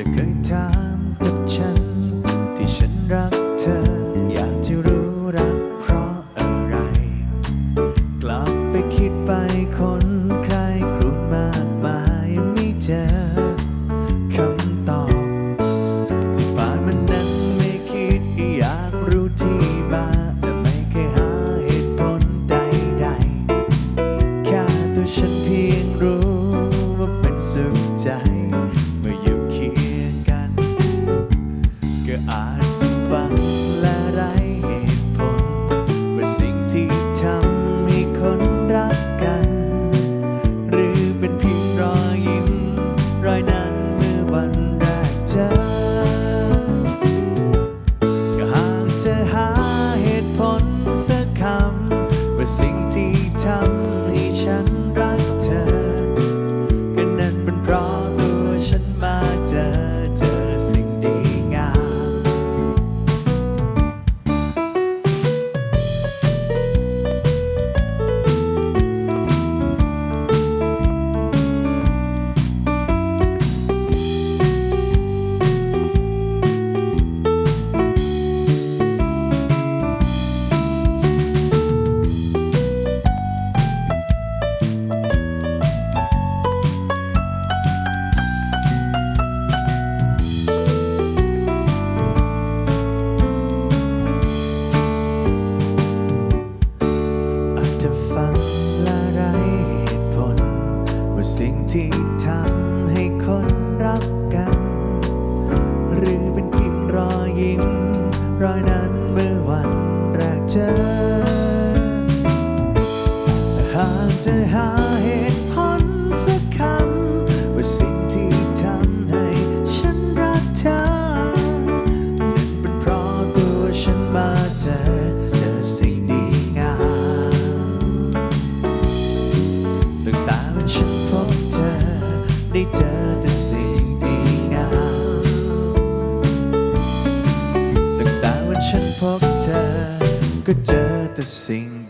Okay. อาจจะฟังและไรเหตุผลว่าสิ่งที่ทำให้คนรักกัน หรือเป็นเพียงรอยยิ้มรอยนั้นเมื่อวันแรกเจอก็หากจะหาเหตุผลสักคำว่าสิ่งที่ สิ่งที่ทำให้คนรักกัน หรือเป็นเพียงรอยยิ้มรอยนั้นเมื่อวันแรกเจอหากจะหา ก็เจอแต่สิ่งดี